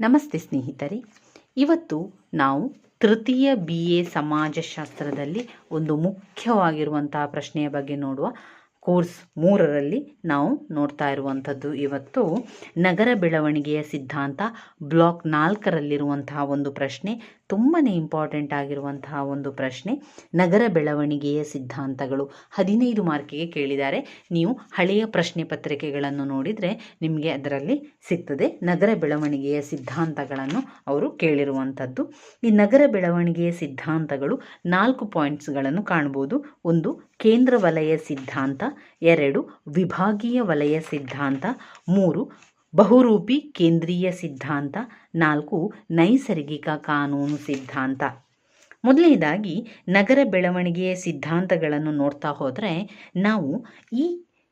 ನಮಸ್ತೆ ಸ್ನೇಹಿತರೆ. ಇವತ್ತು ನಾವು ತೃತೀಯ ಬಿ ಎ ಸಮಾಜಶಾಸ್ತ್ರದಲ್ಲಿ ಒಂದು ಮುಖ್ಯವಾಗಿರುವಂತಹ ಪ್ರಶ್ನೆಯ ಬಗ್ಗೆ ನೋಡುವ ಕೋರ್ಸ್ ಮೂರರಲ್ಲಿ ನಾವು ನೋಡ್ತಾ ಇರುವಂಥದ್ದು. ಇವತ್ತು ನಗರ ಬೆಳವಣಿಗೆಯ ಸಿದ್ಧಾಂತ, ಬ್ಲಾಕ್ ನಾಲ್ಕರಲ್ಲಿರುವಂತಹ ಒಂದು ಪ್ರಶ್ನೆ ತುಂಬಾ ಇಂಪಾರ್ಟೆಂಟ್ ಆಗಿರುವಂತಹ ಒಂದು ಪ್ರಶ್ನೆ. ನಗರ ಬೆಳವಣಿಗೆಯ ಸಿದ್ಧಾಂತಗಳು ಹದಿನೈದು ಮಾರ್ಕಿಗೆ ಕೇಳಿದ್ದಾರೆ. ನೀವು ಹಳೆಯ ಪ್ರಶ್ನೆ ಪತ್ರಿಕೆಗಳನ್ನು ನೋಡಿದರೆ ನಿಮಗೆ ಅದರಲ್ಲಿ ಸಿಗ್ತದೆ. ನಗರ ಬೆಳವಣಿಗೆಯ ಸಿದ್ಧಾಂತಗಳನ್ನು ಅವರು ಕೇಳಿರುವಂಥದ್ದು. ಈ ನಗರ ಬೆಳವಣಿಗೆಯ ಸಿದ್ಧಾಂತಗಳು ನಾಲ್ಕು ಪಾಯಿಂಟ್ಸ್ಗಳನ್ನು ಕಾಣ್ಬೋದು. ಒಂದು, ಕೇಂದ್ರ ವಲಯ ಸಿದ್ಧಾಂತ. ಎರಡು, ವಿಭಾಗೀಯ ವಲಯ ಸಿದ್ಧಾಂತ. ಮೂರು ಬಹುರೂಪಿ ಕೇಂದ್ರೀಯ ಸಿದ್ಧಾಂತ, ನಾಲ್ಕು ನೈಸರ್ಗಿಕ ಕಾನೂನು ಸಿದ್ಧಾಂತ. ಮೊದಲನೇದಾಗಿ, ನಗರ ಬೆಳವಣಿಗೆಯ ಸಿದ್ಧಾಂತಗಳನ್ನು ನೋಡ್ತಾ ಹೋದರೆ, ನಾವು ಈ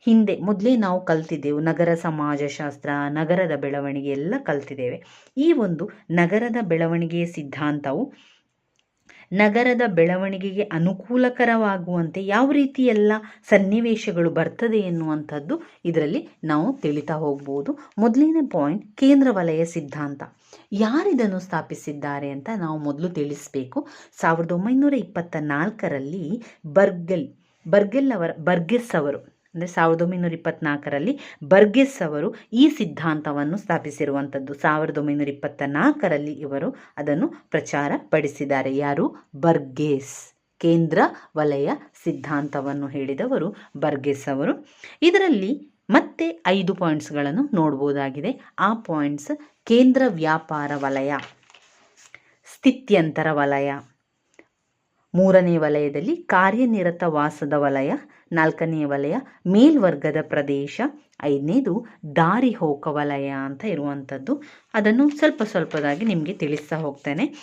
ಹಿಂದೆ ಮೊದಲೇ ನಾವು ಕಲ್ತಿದ್ದೆವು, ನಗರ ಸಮಾಜಶಾಸ್ತ್ರ, ನಗರದ ಬೆಳವಣಿಗೆ ಎಲ್ಲ ಕಲ್ತಿದ್ದೇವೆ. ಈ ಒಂದು ನಗರದ ಬೆಳವಣಿಗೆಯ ಸಿದ್ಧಾಂತವು ನಗರದ ಬೆಳವಣಿಗೆಗೆ ಅನುಕೂಲಕರವಾಗುವಂತೆ ಯಾವ ರೀತಿ ಎಲ್ಲ ಸನ್ನಿವೇಶಗಳು ಬರ್ತದೆ ಎನ್ನುವಂಥದ್ದು ಇದರಲ್ಲಿ ನಾವು ತಿಳಿತಾ ಹೋಗ್ಬೋದು. ಮೊದಲನೇ ಪಾಯಿಂಟ್ ಕೇಂದ್ರ ವಲಯ ಸಿದ್ಧಾಂತ. ಯಾರಿದನ್ನು ಸ್ಥಾಪಿಸಿದ್ದಾರೆ ಅಂತ ನಾವು ಮೊದಲು ತಿಳಿಸಬೇಕು. ಸಾವಿರದ ಒಂಬೈನೂರ ಇಪ್ಪತ್ತ ನಾಲ್ಕರಲ್ಲಿ ಬರ್ಗಲ್, ಬರ್ಗೆಲ್ ಅವರ, ಬರ್ಗೆಸ್ ಅವರು. ಅಂದರೆ ಸಾವಿರದ ಒಂಬೈನೂರ ಇಪ್ಪತ್ನಾಲ್ಕರಲ್ಲಿ ಬರ್ಗೆಸ್ ಅವರು ಈ ಸಿದ್ಧಾಂತವನ್ನು ಸ್ಥಾಪಿಸಿರುವಂಥದ್ದು. ಸಾವಿರದ ಒಂಬೈನೂರ ಇಪ್ಪತ್ತ ನಾಲ್ಕರಲ್ಲಿ ಇವರು ಅದನ್ನು ಪ್ರಚಾರ ಪಡಿಸಿದ್ದಾರೆ. ಯಾರು? ಬರ್ಗೇಸ್. ಕೇಂದ್ರ ವಲಯ ಸಿದ್ಧಾಂತವನ್ನು ಹೇಳಿದವರು ಬರ್ಗೆಸ್ ಅವರು. ಇದರಲ್ಲಿ ಮತ್ತೆ ಐದು ಪಾಯಿಂಟ್ಸ್ಗಳನ್ನು ನೋಡ್ಬೋದಾಗಿದೆ. ಆ ಪಾಯಿಂಟ್ಸ್ ಕೇಂದ್ರ ವ್ಯಾಪಾರ ವಲಯ, ಸ್ಥಿತ್ಯಂತರ ವಲಯ. ಮೂರನೇ ವಲಯದಲ್ಲಿ ಕಾರ್ಯನಿರತ ವಾಸದ ವಲಯ, ನಾಲ್ಕನೇ ವಲಯ, ಮೇಲ್ವರ್ಗದ ಪ್ರದೇಶ, ಐದನೇದು ದಾರಿ ಹೋಕ ವಲಯ ಅಂತ ಇರುವಂಥದ್ದು. ಅದನ್ನು ಸ್ವಲ್ಪ ಸ್ವಲ್ಪದಾಗಿ ನಿಮಗೆ ತಿಳಿಸ್ತಾ ಹೋಗ್ತೇನೆ.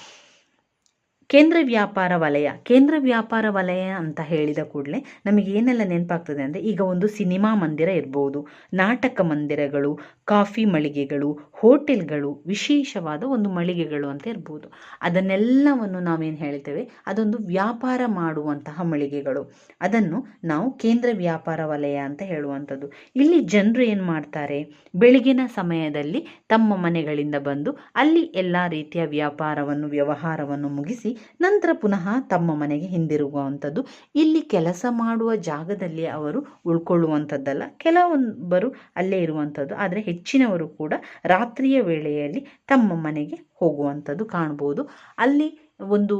ಕೇಂದ್ರ ವ್ಯಾಪಾರ ವಲಯ, ಕೇಂದ್ರ ವ್ಯಾಪಾರ ವಲಯ ಅಂತ ಹೇಳಿದ ಕೂಡಲೇ ನಮಗೆ ಏನೆಲ್ಲ ನೆನಪಾಗ್ತದೆ ಅಂದರೆ ಈಗ ಒಂದು ಸಿನಿಮಾ ಮಂದಿರ ಇರ್ಬೋದು, ನಾಟಕ ಮಂದಿರಗಳು, ಕಾಫಿ ಮಳಿಗೆಗಳು, ಹೋಟೆಲ್ಗಳು, ವಿಶೇಷವಾದ ಒಂದು ಮಳಿಗೆಗಳು ಅಂತ ಇರ್ಬೋದು. ಅದನ್ನೆಲ್ಲವನ್ನು ನಾವೇನು ಹೇಳ್ತೇವೆ? ಅದೊಂದು ವ್ಯಾಪಾರ ಮಾಡುವಂತಹ ಮಳಿಗೆಗಳು. ಅದನ್ನು ನಾವು ಕೇಂದ್ರ ವ್ಯಾಪಾರ ವಲಯ ಅಂತ ಹೇಳುವಂಥದ್ದು. ಇಲ್ಲಿ ಜನರು ಏನು ಮಾಡ್ತಾರೆ? ಬೆಳಗಿನ ಸಮಯದಲ್ಲಿ ತಮ್ಮ ಮನೆಗಳಿಂದ ಬಂದು ಅಲ್ಲಿ ಎಲ್ಲ ರೀತಿಯ ವ್ಯಾಪಾರವನ್ನು, ವ್ಯವಹಾರವನ್ನು ಮುಗಿಸಿ ನಂತರ ಪುನಃ ತಮ್ಮ ಮನೆಗೆ ಹಿಂದಿರುಗುವಂಥದ್ದು. ಇಲ್ಲಿ ಕೆಲಸ ಮಾಡುವ ಜಾಗದಲ್ಲಿ ಅವರು ಉಳ್ಕೊಳ್ಳುವಂಥದ್ದಲ್ಲ ಕೆಲವೊಬ್ಬರು ಅಲ್ಲೇ ಇರುವಂಥದ್ದು. ಆದರೆ ಹೆಚ್ಚಿನವರು ಕೂಡ ರಾತ್ರಿಯ ವೇಳೆಯಲ್ಲಿ ತಮ್ಮ ಮನೆಗೆ ಹೋಗುವಂಥದ್ದು ಕಾಣ್ಬೋದು ಅಲ್ಲಿ ಒಂದು,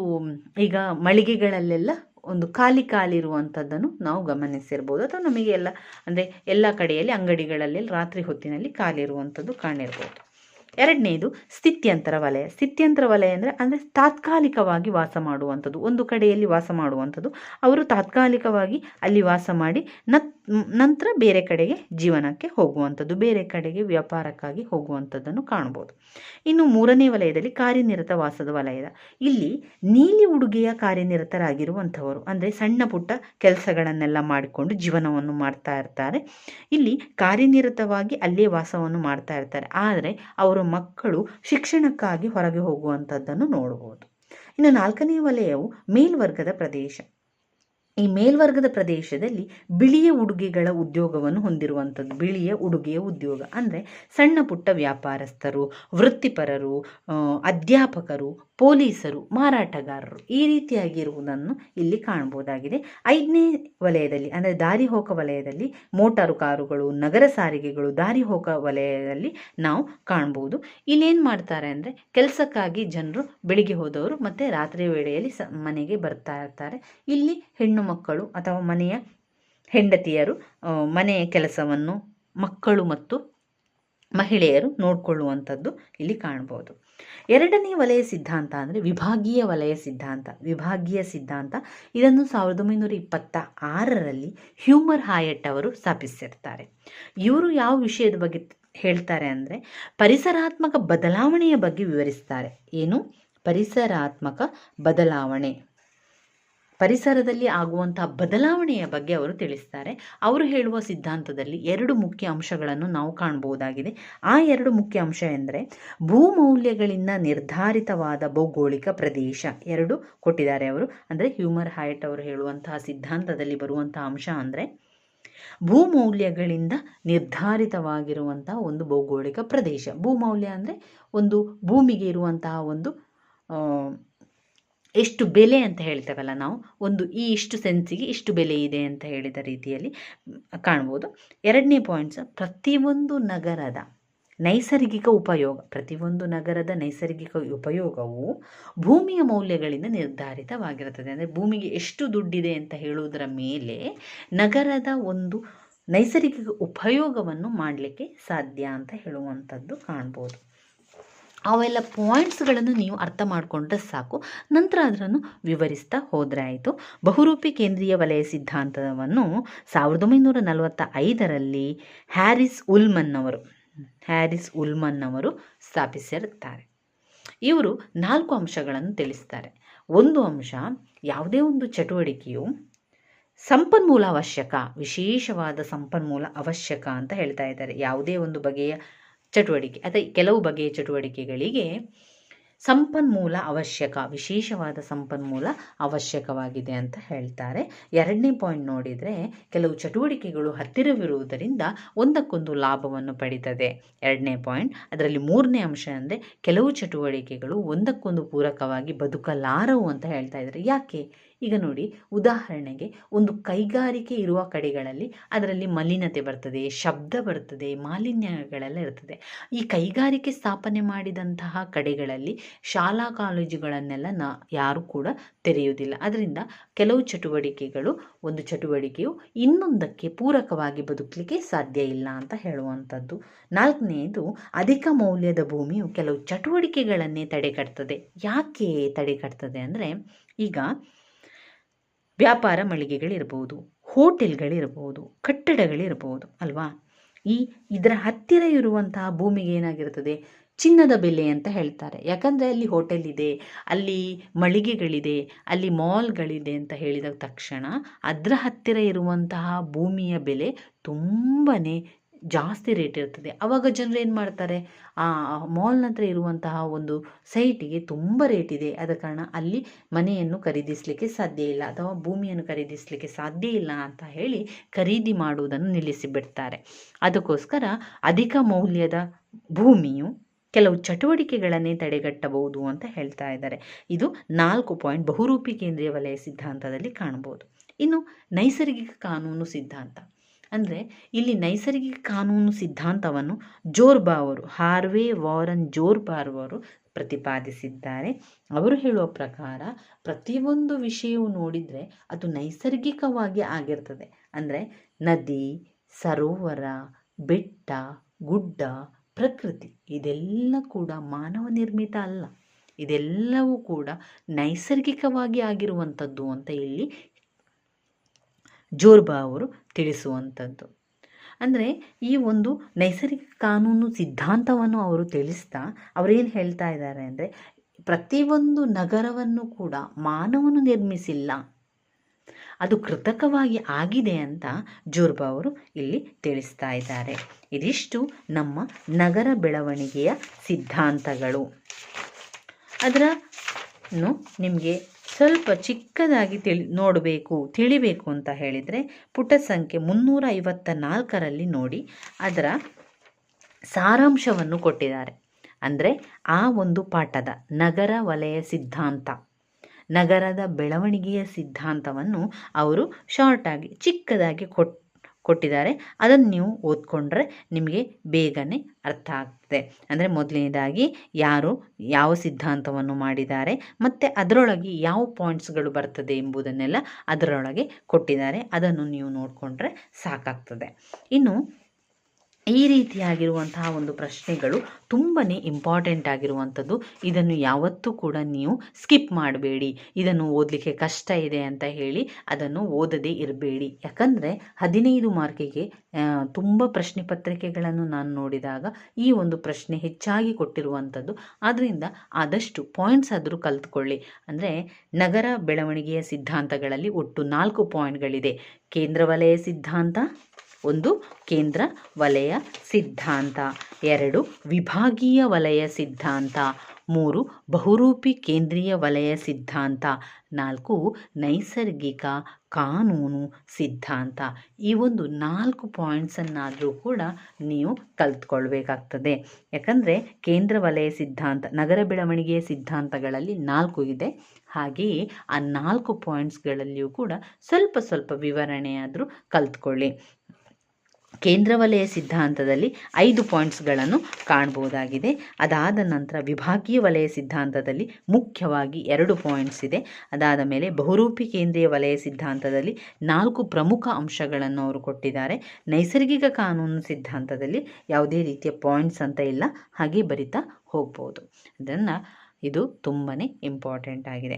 ಈಗ ಮಳಿಗೆಗಳಲ್ಲೆಲ್ಲ ಒಂದು ಖಾಲಿ ಇರುವಂಥದ್ದನ್ನು ನಾವು ಗಮನಿಸಿರ್ಬೋದು. ಅಥವಾ ನಮಗೆ ಎಲ್ಲ, ಅಂದರೆ ಎಲ್ಲ ಕಡೆಯಲ್ಲಿ ಅಂಗಡಿಗಳಲ್ಲಿ ರಾತ್ರಿ ಹೊತ್ತಿನಲ್ಲಿ ಖಾಲಿ ಇರುವಂಥದ್ದು ಕಾಣಿರ್ಬೋದು. ಎರಡನೇದು ಸ್ಥಿತ್ಯಂತರ ವಲಯ. ಸ್ಥಿತ್ಯಂತರ ವಲಯ ಅಂದರೆ ಅಂದರೆ ತಾತ್ಕಾಲಿಕವಾಗಿ ವಾಸ ಮಾಡುವಂಥದ್ದು. ಒಂದು ಕಡೆಯಲ್ಲಿ ವಾಸ ಮಾಡುವಂಥದ್ದು. ಅವರು ತಾತ್ಕಾಲಿಕವಾಗಿ ಅಲ್ಲಿ ವಾಸ ಮಾಡಿ, ನತ್ ನಂತರ ಬೇರೆ ಕಡೆಗೆ ಜೀವನಕ್ಕೆ ಹೋಗುವಂಥದ್ದು, ಬೇರೆ ಕಡೆಗೆ ವ್ಯಾಪಾರಕ್ಕಾಗಿ ಹೋಗುವಂಥದ್ದನ್ನು ಕಾಣ್ಬೋದು. ಇನ್ನು ಮೂರನೇ ವಲಯದಲ್ಲಿ ಕಾರ್ಯನಿರತ ವಾಸದ ವಲಯದ, ಇಲ್ಲಿ ನೀಲಿ ಉಡುಗೆಯ ಕಾರ್ಯನಿರತರಾಗಿರುವಂಥವರು, ಅಂದರೆ ಸಣ್ಣ ಪುಟ್ಟ ಕೆಲಸಗಳನ್ನೆಲ್ಲ ಮಾಡಿಕೊಂಡು ಜೀವನವನ್ನು ಮಾಡ್ತಾ ಇರ್ತಾರೆ. ಇಲ್ಲಿ ಕಾರ್ಯನಿರತವಾಗಿ ಅಲ್ಲೇ ವಾಸವನ್ನು ಮಾಡ್ತಾ ಇರ್ತಾರೆ. ಆದರೆ ಅವರ ಮಕ್ಕಳು ಶಿಕ್ಷಣಕ್ಕಾಗಿ ಹೊರಗೆ ಹೋಗುವಂಥದ್ದನ್ನು ನೋಡ್ಬೋದು ಇನ್ನು ನಾಲ್ಕನೇ ವಲಯವು ಮೇಲ್ವರ್ಗದ ಪ್ರದೇಶ ಈ ಮೇಲ್ವರ್ಗದ ಪ್ರದೇಶದಲ್ಲಿ ಬಿಳಿಯ ಉಡುಗೆಗಳ ಉದ್ಯೋಗವನ್ನು ಹೊಂದಿರುವಂಥದ್ದು. ಬಿಳಿಯ ಉಡುಗೆಯ ಉದ್ಯೋಗ ಅಂದರೆ ಸಣ್ಣ ಪುಟ್ಟ ವ್ಯಾಪಾರಸ್ಥರು, ವೃತ್ತಿಪರರು ಅಧ್ಯಾಪಕರು ಪೊಲೀಸರು, ಮಾರಾಟಗಾರರು ಈ ರೀತಿಯಾಗಿರುವುದನ್ನು ಇಲ್ಲಿ ಕಾಣಬಹುದಾಗಿದೆ. ಐದನೇ ವಲಯದಲ್ಲಿ, ಅಂದರೆ ದಾರಿ ಹೋಕ ವಲಯದಲ್ಲಿ ಮೋಟಾರು ಕಾರುಗಳು, ನಗರ ಸಾರಿಗೆಗಳು ದಾರಿ ಹೋಕ ವಲಯದಲ್ಲಿ ನಾವು ಕಾಣ್ಬೋದು ಇಲ್ಲೇನು ಮಾಡ್ತಾರೆ ಅಂದರೆ ಕೆಲಸಕ್ಕಾಗಿ ಜನರು ಬೆಳಿಗ್ಗೆ ಹೋದವರು ಮತ್ತು ರಾತ್ರಿ ವೇಳೆಯಲ್ಲಿ ಸ ಮನೆಗೆ ಬರ್ತಾ ಇರ್ತಾರೆ. ಇಲ್ಲಿ ಹೆಣ್ಣು ಮಕ್ಕಳು ಅಥವಾ ಮನೆಯ ಹೆಂಡತಿಯರು ಮನೆಯ ಕೆಲಸವನ್ನು ಮಕ್ಕಳು ಮತ್ತು ಮಹಿಳೆಯರು ನೋಡಿಕೊಳ್ಳುವಂಥದ್ದು ಇಲ್ಲಿ ಕಾಣ್ಬೋದು ಎರಡನೇ ವಲಯ ಸಿದ್ಧಾಂತ ಅಂದರೆ ವಿಭಾಗೀಯ ವಲಯ ಸಿದ್ಧಾಂತ. ವಿಭಾಗೀಯ ಸಿದ್ಧಾಂತ, ಇದನ್ನು ಸಾವಿರದ ಒಂಬೈನೂರ ಇಪ್ಪತ್ತ ಆರರಲ್ಲಿ ಹ್ಯೂಮರ್ ಹಾಯಟ್ ಅವರು ಸ್ಥಾಪಿಸಿರ್ತಾರೆ. ಇವರು ಯಾವ ವಿಷಯದ ಬಗ್ಗೆ ಹೇಳ್ತಾರೆ ಅಂದರೆ ಪರಿಸರಾತ್ಮಕ ಬದಲಾವಣೆಯ ಬಗ್ಗೆ ವಿವರಿಸ್ತಾರೆ. ಏನು? ಪರಿಸರಾತ್ಮಕ ಬದಲಾವಣೆ. ಪರಿಸರದಲ್ಲಿ ಆಗುವಂತಹ ಬದಲಾವಣೆಯ ಬಗ್ಗೆ ಅವರು ತಿಳಿಸ್ತಾರೆ. ಅವರು ಹೇಳುವ ಸಿದ್ಧಾಂತದಲ್ಲಿ ಎರಡು ಮುಖ್ಯ ಅಂಶಗಳನ್ನು ನಾವು ಕಾಣಬಹುದಾಗಿದೆ. ಆ ಎರಡು ಮುಖ್ಯ ಅಂಶ ಎಂದರೆ ಭೂಮೌಲ್ಯಗಳಿಂದ ನಿರ್ಧಾರಿತವಾದ ಭೌಗೋಳಿಕ ಪ್ರದೇಶ ಎರಡು ಕೊಟ್ಟಿದ್ದಾರೆ ಅವರು. ಅಂದರೆ ಹ್ಯೂಮರ್ ಹೈಟ್ ಅವರು ಹೇಳುವಂತಹ ಸಿದ್ಧಾಂತದಲ್ಲಿ ಬರುವಂತಹ ಅಂಶ ಅಂದರೆ ಭೂಮೌಲ್ಯಗಳಿಂದ ನಿರ್ಧಾರಿತವಾಗಿರುವಂತಹ ಒಂದು ಭೌಗೋಳಿಕ ಪ್ರದೇಶ. ಭೂಮೌಲ್ಯ ಅಂದರೆ ಒಂದು ಭೂಮಿಗೆ ಇರುವಂತಹ ಒಂದು ಎಷ್ಟು ಬೆಲೆ ಅಂತ ಹೇಳ್ತೇವಲ್ಲ ನಾವು, ಒಂದು ಈ ಇಷ್ಟು ಸೆನ್ಸಿಗೆ ಇಷ್ಟು ಬೆಲೆ ಇದೆ ಅಂತ ಹೇಳಿದ ರೀತಿಯಲ್ಲಿ ಕಾಣ್ಬೋದು. ಎರಡನೇ ಪಾಯಿಂಟ್ಸ್, ಪ್ರತಿಯೊಂದು ನಗರದ ನೈಸರ್ಗಿಕ ಉಪಯೋಗ, ಪ್ರತಿಯೊಂದು ನಗರದ ನೈಸರ್ಗಿಕ ಉಪಯೋಗವು ಭೂಮಿಯ ಮೌಲ್ಯಗಳಿಂದ ನಿರ್ಧಾರಿತವಾಗಿರುತ್ತದೆ. ಅಂದರೆ ಭೂಮಿಗೆ ಎಷ್ಟು ದುಡ್ಡಿದೆ ಅಂತ ಹೇಳುವುದರ ಮೇಲೆ ನಗರದ ಒಂದು ನೈಸರ್ಗಿಕ ಉಪಯೋಗವನ್ನು ಮಾಡಲಿಕ್ಕೆ ಸಾಧ್ಯ ಅಂತ ಹೇಳುವಂಥದ್ದು ಕಾಣ್ಬೋದು. ಅವೆಲ್ಲ ಪಾಯಿಂಟ್ಸ್ಗಳನ್ನು ನೀವು ಅರ್ಥ ಮಾಡಿಕೊಂಡ್ರೆ ಸಾಕು. ನಂತರ ಅದನ್ನು ವಿವರಿಸ್ತಾ ಹೋದರೆ ಆಯಿತು. ಬಹುರೂಪಿ ಕೇಂದ್ರೀಯ ವಲಯ ಸಿದ್ಧಾಂತವನ್ನು ಸಾವಿರದ ಒಂಬೈನೂರ ನಲವತ್ತ ಐದರಲ್ಲಿ ಹ್ಯಾರಿಸ್ ಉಲ್ಮನ್ ಅವರು ಹ್ಯಾರಿಸ್ ಉಲ್ಮನ್ ಅವರು ಸ್ಥಾಪಿಸಿರುತ್ತಾರೆ. ಇವರು ನಾಲ್ಕು ಅಂಶಗಳನ್ನು ತಿಳಿಸ್ತಾರೆ. ಒಂದು ಅಂಶ, ಯಾವುದೇ ಒಂದು ಚಟುವಟಿಕೆಯು ಸಂಪನ್ಮೂಲ ಅವಶ್ಯಕ, ವಿಶೇಷವಾದ ಸಂಪನ್ಮೂಲ ಅವಶ್ಯಕ ಅಂತ ಹೇಳ್ತಾ ಇದ್ದಾರೆ. ಯಾವುದೇ ಒಂದು ಬಗೆಯ ಚಟುವಟಿಕೆ ಅಥವಾ ಕೆಲವು ಬಗೆಯ ಚಟುವಟಿಕೆಗಳಿಗೆ ಸಂಪನ್ಮೂಲ ಅವಶ್ಯಕ, ವಿಶೇಷವಾದ ಸಂಪನ್ಮೂಲ ಅವಶ್ಯಕವಾಗಿದೆ ಅಂತ ಹೇಳ್ತಾರೆ. ಎರಡನೇ ಪಾಯಿಂಟ್ ನೋಡಿದರೆ ಕೆಲವು ಚಟುವಟಿಕೆಗಳು ಹತ್ತಿರವಿರುವುದರಿಂದ ಒಂದಕ್ಕೊಂದು ಲಾಭವನ್ನು ಪಡೀತದೆ. ಎರಡನೇ ಪಾಯಿಂಟ್ ಅದರಲ್ಲಿ ಮೂರನೇ ಅಂಶ ಅಂದರೆ ಕೆಲವು ಚಟುವಟಿಕೆಗಳು ಒಂದಕ್ಕೊಂದು ಪೂರಕವಾಗಿ ಬದುಕಲಾರವು ಅಂತ ಹೇಳ್ತಾ ಇದ್ದಾರೆ. ಯಾಕೆ? ಈಗ ನೋಡಿ, ಉದಾಹರಣೆಗೆ ಒಂದು ಕೈಗಾರಿಕೆ ಇರುವ ಕಡೆಗಳಲ್ಲಿ ಅದರಲ್ಲಿ ಮಲಿನತೆ ಬರ್ತದೆ, ಶಬ್ದ ಬರ್ತದೆ, ಮಾಲಿನ್ಯಗಳೆಲ್ಲ ಇರ್ತದೆ. ಈ ಕೈಗಾರಿಕೆ ಸ್ಥಾಪನೆ ಮಾಡಿದಂತಹ ಕಡೆಗಳಲ್ಲಿ ಶಾಲಾ ಕಾಲೇಜುಗಳನ್ನೆಲ್ಲ ನಾ ಯಾರು ಕೂಡ ತೆರೆಯುವುದಿಲ್ಲ. ಅದರಿಂದ ಕೆಲವು ಚಟುವಟಿಕೆಗಳು, ಒಂದು ಚಟುವಟಿಕೆಯು ಇನ್ನೊಂದಕ್ಕೆ ಪೂರಕವಾಗಿ ಬದುಕಲಿಕ್ಕೆ ಸಾಧ್ಯ ಇಲ್ಲ ಅಂತ ಹೇಳುವಂಥದ್ದು. ನಾಲ್ಕನೆಯದು ಅಧಿಕ ಮೌಲ್ಯದ ಭೂಮಿಯು ಕೆಲವು ಚಟುವಟಿಕೆಗಳನ್ನೇ ತಡೆಗಟ್ತದೆ. ಯಾಕೆ ತಡೆಗಟ್ತದೆ ಅಂದರೆ, ಈಗ ವ್ಯಾಪಾರ ಮಳಿಗೆಗಳಿರ್ಬೋದು, ಹೋಟೆಲ್ಗಳಿರ್ಬೋದು, ಕಟ್ಟಡಗಳಿರ್ಬೋದು ಅಲ್ವಾ? ಈ ಇದರ ಹತ್ತಿರ ಇರುವಂತಹ ಭೂಮಿಗೆ ಏನಾಗಿರ್ತದೆ? ಚಿನ್ನದ ಬೆಲೆ ಅಂತ ಹೇಳ್ತಾರೆ. ಯಾಕಂದರೆ ಅಲ್ಲಿ ಹೋಟೆಲ್ ಇದೆ ಅಲ್ಲಿ ಮಳಿಗೆಗಳಿದೆ, ಅಲ್ಲಿ ಮಾಲ್ಗಳಿದೆ ಅಂತ ಹೇಳಿದ ತಕ್ಷಣ ಅದರ ಹತ್ತಿರ ಇರುವಂತಹ ಭೂಮಿಯ ಬೆಲೆ ತುಂಬಾ ಜಾಸ್ತಿ ರೇಟ್ ಇರ್ತದೆ. ಆವಾಗ ಜನರು ಏನು ಮಾಡ್ತಾರೆ? ಆ ಮಾಲ್ನ ಹತ್ರ ಇರುವಂತಹ ಒಂದು ಸೈಟಿಗೆ ತುಂಬ ರೇಟ್ ಇದೆ. ಆದ ಕಾರಣ ಅಲ್ಲಿ ಮನೆಯನ್ನು ಖರೀದಿಸಲಿಕ್ಕೆ ಸಾಧ್ಯ ಇಲ್ಲ ಅಥವಾ ಭೂಮಿಯನ್ನು ಖರೀದಿಸಲಿಕ್ಕೆ ಸಾಧ್ಯ ಇಲ್ಲ ಅಂತ ಹೇಳಿ ಖರೀದಿ ಮಾಡುವುದನ್ನು ನಿಲ್ಲಿಸಿಬಿಡ್ತಾರೆ. ಅದಕ್ಕೋಸ್ಕರ ಅಧಿಕ ಮೌಲ್ಯದ ಭೂಮಿಯು ಕೆಲವು ಚಟುವಟಿಕೆಗಳನ್ನೇ ತಡೆಗಟ್ಟಬಹುದು ಅಂತ ಹೇಳ್ತಾ ಇದ್ದಾರೆ. ಇದು ನಾಲ್ಕು ಪಾಯಿಂಟ್ ಬಹುರೂಪಿ ಕೇಂದ್ರೀಯ ವಲಯ ಸಿದ್ಧಾಂತದಲ್ಲಿ ಕಾಣಬಹುದು. ಇನ್ನು ನೈಸರ್ಗಿಕ ಕಾನೂನು ಸಿದ್ಧಾಂತ. ಅಂದರೆ ಇಲ್ಲಿ ನೈಸರ್ಗಿಕ ಕಾನೂನು ಸಿದ್ಧಾಂತವನ್ನು ಜೋರ್ಬಾ ಅವರು ಹಾರ್ವೆ ವಾರನ್ ಜೋರ್ಬಾ ಅವರು ಪ್ರತಿಪಾದಿಸಿದ್ದಾರೆ. ಅವರು ಹೇಳುವ ಪ್ರಕಾರ ಪ್ರತಿಯೊಂದು ವಿಷಯವು ನೋಡಿದರೆ ಅದು ನೈಸರ್ಗಿಕವಾಗಿ ಆಗಿರ್ತದೆ. ಅಂದರೆ ನದಿ, ಸರೋವರ, ಬೆಟ್ಟ, ಗುಡ್ಡ, ಪ್ರಕೃತಿ ಇದೆಲ್ಲ ಕೂಡ ಮಾನವ ನಿರ್ಮಿತ ಅಲ್ಲ. ಇದೆಲ್ಲವೂ ಕೂಡ ನೈಸರ್ಗಿಕವಾಗಿ ಆಗಿರುವಂಥದ್ದು ಅಂತ ಇಲ್ಲಿ ಜೋರ್ಬಾ ಅವರು ತಿಳಿಸುವಂಥದ್ದು. ಅಂದರೆ ಈ ಒಂದು ನೈಸರ್ಗಿಕ ಕಾನೂನು ಸಿದ್ಧಾಂತವನ್ನು ಅವರು ತಿಳಿಸ್ತಾ ಅವರೇನು ಹೇಳ್ತಾ ಇದ್ದಾರೆ ಅಂದರೆ ಪ್ರತಿಯೊಂದು ನಗರವನ್ನು ಕೂಡ ಮಾನವನು ನಿರ್ಮಿಸಿಲ್ಲ. ಅದು ಕೃತಕವಾಗಿ ಆಗಿದೆ ಅಂತ ಜೋರ್ಬಾ ಅವರು ಇಲ್ಲಿ ತಿಳಿಸ್ತಾ ಇದ್ದಾರೆ. ಇದಿಷ್ಟು ನಮ್ಮ ನಗರ ಬೆಳವಣಿಗೆಯ ಸಿದ್ಧಾಂತಗಳು. ಅದರನ್ನು ನಿಮಗೆ ಸ್ವಲ್ಪ ಚಿಕ್ಕದಾಗಿ ತಿಳಿ, ನೋಡಬೇಕು, ತಿಳಿಬೇಕು ಅಂತ ಹೇಳಿದರೆ ಪುಟ ಸಂಖ್ಯೆ ಮುನ್ನೂರ ಐವತ್ತ ನಾಲ್ಕರಲ್ಲಿ ನೋಡಿ ಅದರ ಸಾರಾಂಶವನ್ನು ಕೊಟ್ಟಿದ್ದಾರೆ. ಅಂದರೆ ಆ ಒಂದು ಪಾಠದ ನಗರ ವಲಯ ಸಿದ್ಧಾಂತ, ನಗರದ ಬೆಳವಣಿಗೆಯ ಸಿದ್ಧಾಂತವನ್ನು ಅವರು ಶಾರ್ಟಾಗಿ ಚಿಕ್ಕದಾಗಿ ಕೊಟ್ ಕೊಟ್ಟಿದ್ದಾರೆ. ಅದನ್ನು ನೀವು ಓದ್ಕೊಂಡ್ರೆ ನಿಮಗೆ ಬೇಗನೆ ಅರ್ಥ ಆಗ್ತದೆ. ಅಂದರೆ ಮೊದಲನೇದಾಗಿ ಯಾರು ಯಾವ ಸಿದ್ಧಾಂತವನ್ನು ಮಾಡಿದ್ದಾರೆ, ಮತ್ತು ಅದರೊಳಗೆ ಯಾವ ಪಾಯಿಂಟ್ಸ್ಗಳು ಬರ್ತದೆ ಎಂಬುದನ್ನೆಲ್ಲ ಅದರೊಳಗೆ ಕೊಟ್ಟಿದ್ದಾರೆ. ಅದನ್ನು ನೀವು ನೋಡಿಕೊಂಡ್ರೆ ಸಾಕಾಗ್ತದೆ. ಇನ್ನು ಈ ರೀತಿಯಾಗಿರುವಂತಹ ಒಂದು ಪ್ರಶ್ನೆಗಳು ತುಂಬಾ ಇಂಪಾರ್ಟೆಂಟ್ ಆಗಿರುವಂಥದ್ದು. ಇದನ್ನು ಯಾವತ್ತೂ ಕೂಡ ನೀವು ಸ್ಕಿಪ್ ಮಾಡಬೇಡಿ. ಇದನ್ನು ಓದಲಿಕ್ಕೆ ಕಷ್ಟ ಇದೆ ಅಂತ ಹೇಳಿ ಅದನ್ನು ಓದದೇ ಇರಬೇಡಿ. ಯಾಕಂದರೆ ಹದಿನೈದು ಮಾರ್ಕಿಗೆ ತುಂಬ ಪ್ರಶ್ನೆ ಪತ್ರಿಕೆಗಳನ್ನು ನಾನು ನೋಡಿದಾಗ ಈ ಒಂದು ಪ್ರಶ್ನೆ ಹೆಚ್ಚಾಗಿ ಕೊಟ್ಟಿರುವಂಥದ್ದು. ಆದ್ದರಿಂದ ಆದಷ್ಟು ಪಾಯಿಂಟ್ಸ್ ಆದರೂ ಕಲ್ತ್ಕೊಳ್ಳಿ. ಅಂದರೆ ನಗರ ಬೆಳವಣಿಗೆಯ ಸಿದ್ಧಾಂತಗಳಲ್ಲಿ ಒಟ್ಟು ನಾಲ್ಕು ಪಾಯಿಂಟ್ಗಳಿದೆ ಕೇಂದ್ರ ವಲಯ ಸಿದ್ಧಾಂತ ಒಂದು ಕೇಂದ್ರ ವಲಯ ಸಿದ್ಧಾಂತ, ಎರಡು ವಿಭಾಗೀಯ ವಲಯ ಸಿದ್ಧಾಂತ, ಮೂರು ಬಹುರೂಪಿ ಕೇಂದ್ರೀಯ ವಲಯ ಸಿದ್ಧಾಂತ, ನಾಲ್ಕು ನೈಸರ್ಗಿಕ ಕಾನೂನು ಸಿದ್ಧಾಂತ. ಈ ಒಂದು ನಾಲ್ಕು ಪಾಯಿಂಟ್ಸನ್ನಾದರೂ ಕೂಡ ನೀವು ಕಲ್ತ್ಕೊಳ್ಬೇಕಾಗ್ತದೆ. ಯಾಕಂದರೆ ಕೇಂದ್ರ ವಲಯ ಸಿದ್ಧಾಂತ, ನಗರ ಬೆಳವಣಿಗೆಯ ಸಿದ್ಧಾಂತಗಳಲ್ಲಿ ನಾಲ್ಕು ಇದೆ. ಹಾಗೆಯೇ ಆ ನಾಲ್ಕು ಪಾಯಿಂಟ್ಸ್ಗಳಲ್ಲಿಯೂ ಕೂಡ ಸ್ವಲ್ಪ ಸ್ವಲ್ಪ ವಿವರಣೆಯಾದರೂ ಕಲ್ತ್ಕೊಳ್ಳಿ. ಕೇಂದ್ರ ವಲಯ ಸಿದ್ಧಾಂತದಲ್ಲಿ ಐದು ಪಾಯಿಂಟ್ಸ್ಗಳನ್ನು ಕಾಣ್ಬೋದಾಗಿದೆ ಅದಾದ ನಂತರ ವಿಭಾಗೀಯ ವಲಯ ಸಿದ್ಧಾಂತದಲ್ಲಿ ಮುಖ್ಯವಾಗಿ ಎರಡು ಪಾಯಿಂಟ್ಸ್ ಇದೆ. ಅದಾದ ಮೇಲೆ ಬಹುರೂಪಿ ಕೇಂದ್ರೀಯ ವಲಯ ಸಿದ್ಧಾಂತದಲ್ಲಿ ನಾಲ್ಕು ಪ್ರಮುಖ ಅಂಶಗಳನ್ನು ಅವರು ಕೊಟ್ಟಿದ್ದಾರೆ. ನೈಸರ್ಗಿಕ ಕಾನೂನು ಸಿದ್ಧಾಂತದಲ್ಲಿ ಯಾವುದೇ ರೀತಿಯ ಪಾಯಿಂಟ್ಸ್ ಅಂತ ಇಲ್ಲ. ಹಾಗೆ ಬರಿತಾ ಹೋಗ್ಬೋದು. ಅದನ್ನು ಇದು ತುಂಬಾ ಇಂಪಾರ್ಟೆಂಟ್ ಆಗಿದೆ.